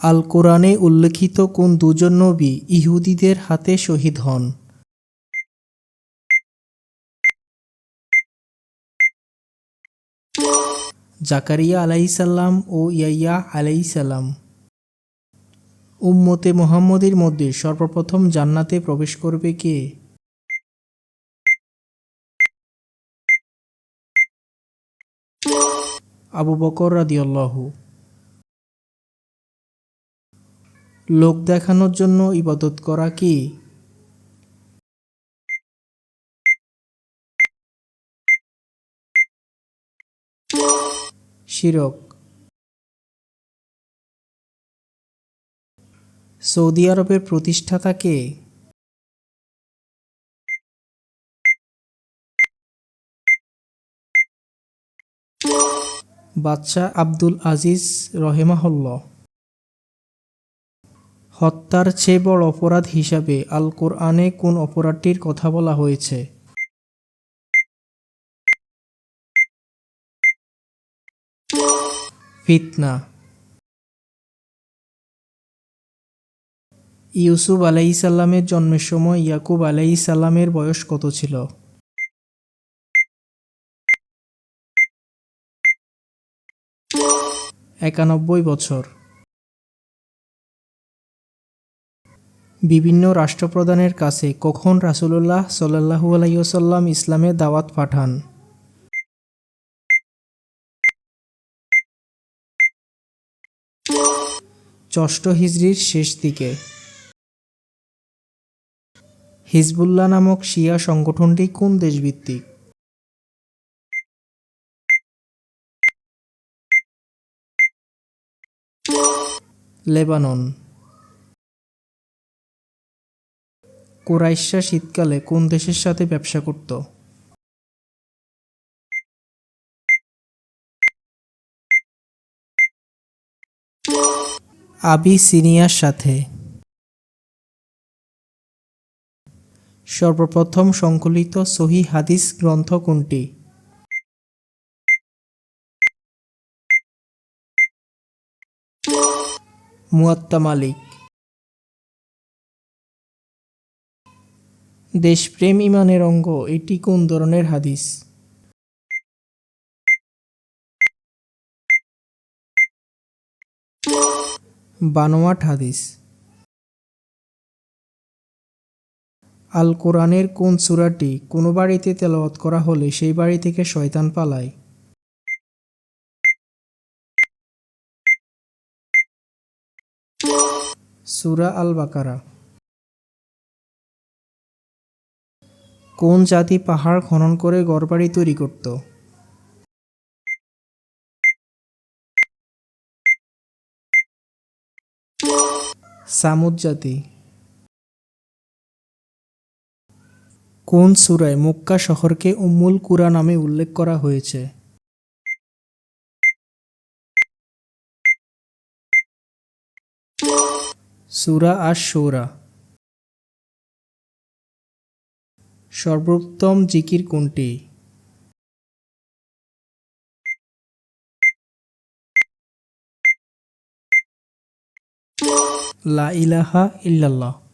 আল কোরআনে উল্লেখিত কোন দুজন নবী ইহুদিদের হাতে শহীদ হন? জাকারিয়া আলাইসাল্লাম ও ইয়াইয়া আলাইসাল্লাম উম্মতে মোহাম্মদের মধ্যে সর্বপ্রথম জান্নাতে প্রবেশ করবে কে? আবু বকর রাদিয়াল্লাহু লোক দেখানোর জন্য ইবাদত করা কি? শিরক। সৌদি আরবের প্রতিষ্ঠাতা কে? বাদশাহ আব্দুল আজিজ রহেমাহল্লা হত্যার চেয়ে বড় অপরাধ হিসাবে আল কোরআনে কোন অপরাধটির কথা বলা হয়েছে? ফিতনা। ইউসুফ আলাইসাল্লামের জন্মের সময় ইয়াকুব আলাইসাল্লামের বয়স কত ছিল? একানব্বই বছর। বিভিন্ন রাষ্ট্রপ্রধানের কাছে কখন রাসূলুল্লাহ সাল্লাহু আলাইসাল্লাম ইসলামে দাওয়াত পাঠান? ষষ্ঠ হিজরির শেষ দিকে। হিজবুল্লাহ নামক শিয়া সংগঠনটি কোন দেশভিত্তিক? লেবানন। কুরাইশা শীতকালে কোন দেশের সাথে ব্যবসা করত? আবি সিনিয়ার সাথে। সর্বপ্রথম সংকলিত সহি হাদিস গ্রন্থ কোনটি? মুয়াত্তা মালিক। দেশপ্রেম ইমানের অঙ্গ, এটি কোন ধরনের হাদিস? বানোয়াট হাদিস। আল কোরআনের কোন সুরাটি কোনো বাড়িতে তেলাওয়াত করা হলে সেই বাড়ি থেকে শয়তান পালায়? সুরা আল বাকারা কোন জাতি পাহাড় খনন করে ঘরবাড়ি তৈরি করত? সামুদ জাতি। কোন সূরায় মক্কা শহরকে উম্মুল কুরা নামে উল্লেখ করা হয়েছে? সুরা আর শৌরা সর্বোত্তম জিকির কোনটি? লা ইলাহা ইল্লাল্লাহ।